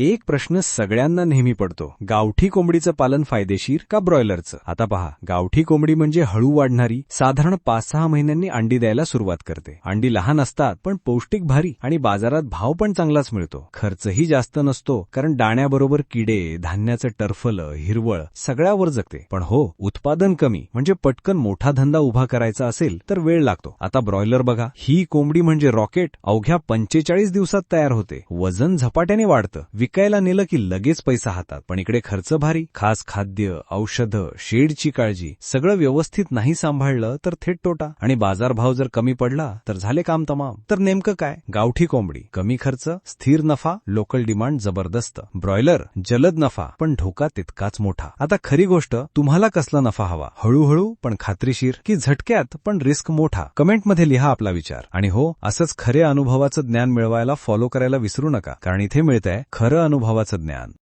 एक प्रश्न सगळ्यांना नेहमी पडतो. गावठी कोंबडीचं पालन फायदेशीर का ब्रॉयलरचं? आता पहा. गावठी कोंबडी म्हणजे हळू वाढणारी साधारण पाच सहा महिन्यांनी अंडी द्यायला सुरुवात करते. अंडी लहान असतात पण पौष्टिक भारी आणि बाजारात भाव पण चांगलाच मिळतो. खर्चही जास्त नसतो कारण दाण्याबरोबर किडे धान्याचं टर्फलं हिरवळ सगळ्यावर जगते. पण हो उत्पादन कमी म्हणजे पटकन मोठा धंदा उभा करायचा असेल तर वेळ लागतो. आता ब्रॉयलर बघा. ही कोंबडी म्हणजे रॉकेट अवघ्या पंचेचाळीस दिवसात तयार होते. वजन झपाट्याने वाढतं. विकायला नेलं की लगेच पैसा हातात. पण इकडे खर्च भारी खास खाद्य औषधं शेडची काळजी सगळं व्यवस्थित नाही सांभाळलं तर थेट तोटा. आणि बाजारभाव जर कमी पडला तर झाले काम तमाम. तर नेमकं काय? गावठी कोंबडी. कमी खर्च स्थिर नफा लोकल डिमांड जबरदस्त. ब्रॉयलर जलद नफा पण धोका तितकाच मोठा. आता खरी गोष्ट तुम्हाला कसला नफा हवा? हळूहळू पण खात्रीशीर की झटक्यात पण रिस्क मोठा? कमेंटमध्ये लिहा आपला विचार. आणि हो असंच खरे अनुभवाचं ज्ञान मिळवायला फॉलो करायला विसरू नका. कारण इथे मिळतंय खरं अनुभवाचं ज्ञान.